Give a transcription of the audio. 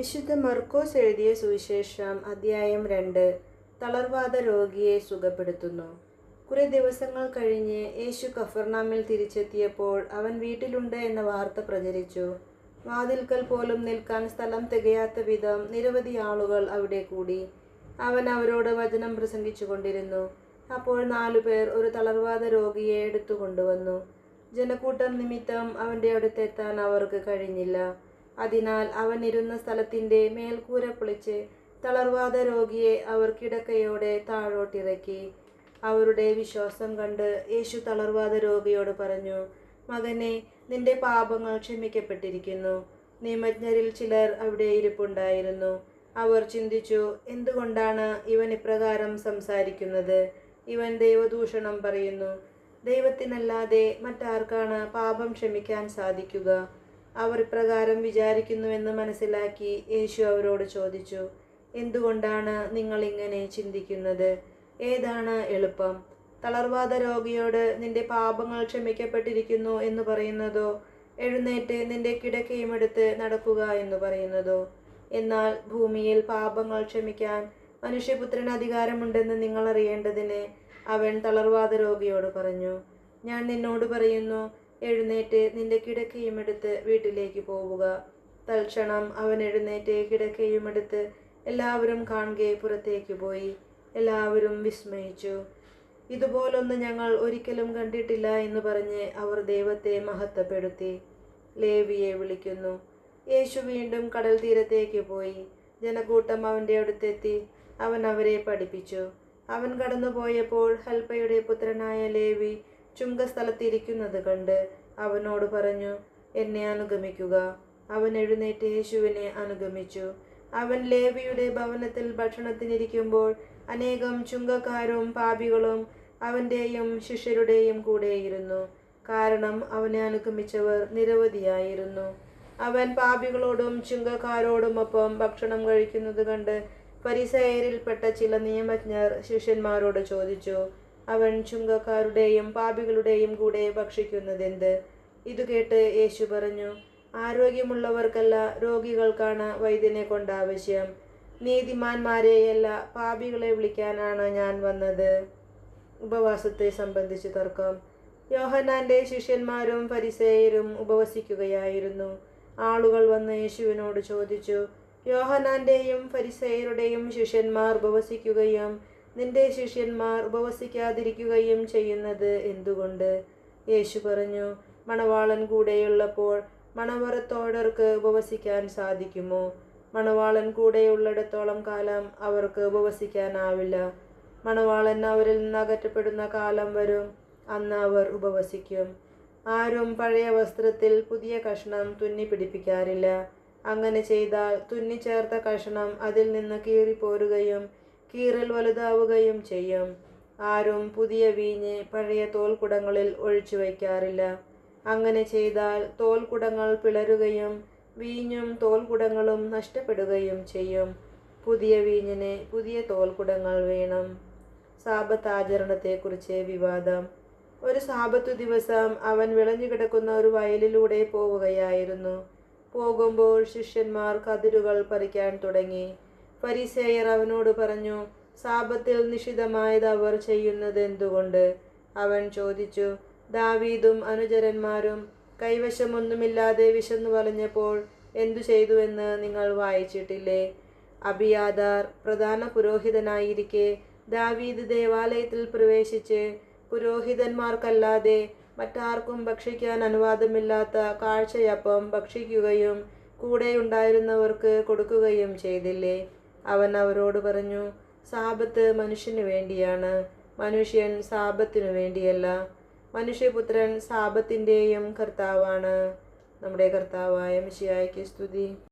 വിശുദ്ധ മർക്കോസ് എഴുതിയ സുവിശേഷം അധ്യായം രണ്ട്. തളർവാദ രോഗിയെ സുഖപ്പെടുത്തുന്നു. കുറെ ദിവസങ്ങൾ കഴിഞ്ഞ് യേശു കഫർനാമിൽ തിരിച്ചെത്തിയപ്പോൾ അവൻ വീട്ടിലുണ്ട് എന്ന വാർത്ത പ്രചരിച്ചു. വാതിൽക്കൽ പോലും നിൽക്കാൻ സ്ഥലം തികയാത്ത വിധം നിരവധി ആളുകൾ അവിടെ കൂടി. അവൻ അവരോട് വചനം പ്രസംഗിച്ചു കൊണ്ടിരുന്നു അപ്പോൾ നാലുപേർ ഒരു തളർവാദ രോഗിയെ എടുത്തു കൊണ്ടുവന്നു. ജനക്കൂട്ടം നിമിത്തം അവന്റെ അടുത്തെത്താൻ അവർക്ക് കഴിഞ്ഞില്ല. അതിനാൽ അവൻ ഇരുന്ന സ്ഥലത്തിന്റെ മേൽക്കൂര പൊളിച്ച് തളർവാദ രോഗിയെ അവർ കിടക്കയോടെ താഴോട്ടിറക്കി. അവരുടെ വിശ്വാസം കണ്ട് യേശു തളർവാദ രോഗിയോട് പറഞ്ഞു മകനെ നിന്റെ പാപങ്ങൾ ക്ഷമിക്കപ്പെട്ടിരിക്കുന്നു. നിയമജ്ഞരിൽ ചിലർ അവിടെ ഇരിപ്പുണ്ടായിരുന്നു. അവർ ചിന്തിച്ചു എന്തുകൊണ്ടാണ് ഇവൻ ഇപ്രകാരം സംസാരിക്കുന്നത്? ഇവൻ ദൈവദൂഷണം പറയുന്നു. ദൈവത്തിനല്ലാതെ മറ്റാർക്കാണ് പാപം ക്ഷമിക്കാൻ സാധിക്കുക. അവർ ഇപ്രകാരം വിചാരിക്കുന്നുവെന്ന് മനസ്സിലാക്കി യേശു അവരോട് ചോദിച്ചു എന്തുകൊണ്ടാണ് നിങ്ങൾ ഇങ്ങനെ ചിന്തിക്കുന്നത്? ഏതാണ് എളുപ്പം? തളർവാദ രോഗിയോട് നിന്റെ പാപങ്ങൾ ക്ഷമിക്കപ്പെട്ടിരിക്കുന്നു എന്ന് പറയുന്നതോ? എഴുന്നേറ്റ് നിന്റെ കിടക്കയും എടുത്ത് നടക്കുക എന്ന് പറയുന്നതോ? എന്നാൽ ഭൂമിയിൽ പാപങ്ങൾ ക്ഷമിക്കാൻ മനുഷ്യപുത്രന് അധികാരമുണ്ടെന്ന് നിങ്ങൾ അറിയേണ്ടതിന് അവൻ തളർവാദ രോഗിയോട് പറഞ്ഞു ഞാൻ നിന്നോട് പറയുന്നു എഴുന്നേറ്റ് നിന്റെ കിടക്കയും എടുത്ത് വീട്ടിലേക്ക് പോവുക. തൽക്ഷണം അവൻ എഴുന്നേറ്റ് കിടക്കയും എടുത്ത് എല്ലാവരും കാണുകയെ പുറത്തേക്ക് പോയി. എല്ലാവരും വിസ്മയിച്ചു. ഇതുപോലൊന്ന് ഞങ്ങൾ ഒരിക്കലും കണ്ടിട്ടില്ല എന്ന് പറഞ്ഞ് അവർ ദൈവത്തെ മഹത്വപ്പെടുത്തി. ലേവിയെ വിളിക്കുന്നു. യേശു വീണ്ടും കടൽ തീരത്തേക്ക് പോയി. ജനക്കൂട്ടം അവന്റെ അടുത്തെത്തി. അവൻ അവരെ പഠിപ്പിച്ചു. അവൻ കടന്നുപോയപ്പോൾ ഹൽപ്പയുടെ പുത്രനായ ലേവി ചുങ്കസ്ഥലത്തിരിക്കുന്നത് കണ്ട് അവനോട് പറഞ്ഞു എന്നെ അനുഗമിക്കുക. അവൻ എഴുന്നേറ്റ് യേശുവിനെ അനുഗമിച്ചു. അവൻ ലേവിയുടെ ഭവനത്തിൽ ഭക്ഷണത്തിനിരിക്കുമ്പോൾ അനേകം ചുങ്കക്കാരും പാപികളും അവന്റെയും ശിഷ്യരുടെയും കൂടെയിരുന്നു കാരണം അവനെ അനുഗമിച്ചവർ നിരവധിയായിരുന്നു. അവൻ പാപികളോടും ചുങ്കക്കാരോടുമൊപ്പം ഭക്ഷണം കഴിക്കുന്നത് കണ്ട് പരിസയരിൽപ്പെട്ട ചില നിയമജ്ഞർ ശിഷ്യന്മാരോട് ചോദിച്ചു അവൻ ചുങ്കക്കാരുടെയും പാപികളുടെയും കൂടെ ഭക്ഷിക്കുന്നതെന്ത്? ഇത് കേട്ട് യേശു പറഞ്ഞു ആരോഗ്യമുള്ളവർക്കല്ല രോഗികൾക്കാണ് വൈദ്യനെ കൊണ്ട് ആവശ്യം. നീതിമാന്മാരെയല്ല പാപികളെ വിളിക്കാനാണ് ഞാൻ വന്നത്. ഉപവാസത്തെ സംബന്ധിച്ച് തർക്കം. യോഹനാന്റെ ശിഷ്യന്മാരും പരിസേയരും ഉപവസിക്കുകയായിരുന്നു. ആളുകൾ വന്ന് യേശുവിനോട് ചോദിച്ചു യോഹനാന്റെയും ഫരിസേയരുടെയും ശിഷ്യന്മാർ ഉപവസിക്കുകയും നിന്റെ ശിഷ്യന്മാർ ഉപവസിക്കാതിരിക്കുകയും ചെയ്യുന്നത് എന്തുകൊണ്ട്? യേശു പറഞ്ഞു മണവാളൻ കൂടെയുള്ളപ്പോൾ മണവറത്തോടർക്ക് ഉപവസിക്കാൻ സാധിക്കുമോ? മണവാളൻ കൂടെയുള്ളിടത്തോളം കാലം അവർക്ക് ഉപവസിക്കാനാവില്ല. മണവാളൻ അവരിൽ നിന്ന് അകറ്റപ്പെടുന്ന കാലം വരും അന്ന് അവർ ഉപവസിക്കും. ആരും പഴയ വസ്ത്രത്തിൽ പുതിയ കഷ്ണം തുന്നി പിടിപ്പിക്കാറില്ല. അങ്ങനെ ചെയ്താൽ തുന്നിച്ചേർത്ത കഷ്ണം അതിൽ നിന്ന് കീറിപ്പോരുകയും കീറൽ വലുതാവുകയും ചെയ്യും. ആരും പുതിയ വീഞ്ഞ് പഴയ തോൽക്കുടങ്ങളിൽ ഒഴിച്ചു വയ്ക്കാറില്ല. അങ്ങനെ ചെയ്താൽ തോൽക്കുടങ്ങൾ പിളരുകയും വീഞ്ഞും തോൽക്കുടങ്ങളും നഷ്ടപ്പെടുകയും ചെയ്യും. പുതിയ വീഞ്ഞിന് പുതിയ തോൽക്കുടങ്ങൾ വേണം. സാപത്ത് ആചരണത്തെക്കുറിച്ച് വിവാദം. ഒരു സാപത്തു ദിവസം അവൻ വിളഞ്ഞു കിടക്കുന്ന ഒരു വയലിലൂടെ പോവുകയായിരുന്നു. പോകുമ്പോൾ ശിഷ്യന്മാർ കതിരുകൾ പറിക്കാൻ തുടങ്ങി. പരിസേയർ അവനോട് പറഞ്ഞു സാപത്തിൽ നിഷിതമായത് അവർ ചെയ്യുന്നത് എന്തുകൊണ്ട്? അവൻ ചോദിച്ചു ദാവീദും അനുചരന്മാരും കൈവശമൊന്നുമില്ലാതെ വിശന്നു വലഞ്ഞപ്പോൾ എന്തു ചെയ്തുവെന്ന് നിങ്ങൾ വായിച്ചിട്ടില്ലേ? അബിയാദാർ പ്രധാന പുരോഹിതനായിരിക്കെ ദാവീദ് ദേവാലയത്തിൽ പ്രവേശിച്ച് പുരോഹിതന്മാർക്കല്ലാതെ മറ്റാർക്കും ഭക്ഷിക്കാൻ അനുവാദമില്ലാത്ത കാഴ്ചയപ്പം ഭക്ഷിക്കുകയും കൂടെയുണ്ടായിരുന്നവർക്ക് കൊടുക്കുകയും ചെയ്തില്ലേ? അവൻ അവരോട് പറഞ്ഞു സാപത്ത് മനുഷ്യന് വേണ്ടിയാണ്. മനുഷ്യൻ സാപത്തിനു വേണ്ടിയല്ല. മനുഷ്യപുത്രൻ സാപത്തിന്റെയും കർത്താവാണ്. നമ്മുടെ കർത്താവായ മിശിയായ്ക്ക് സ്തുതി.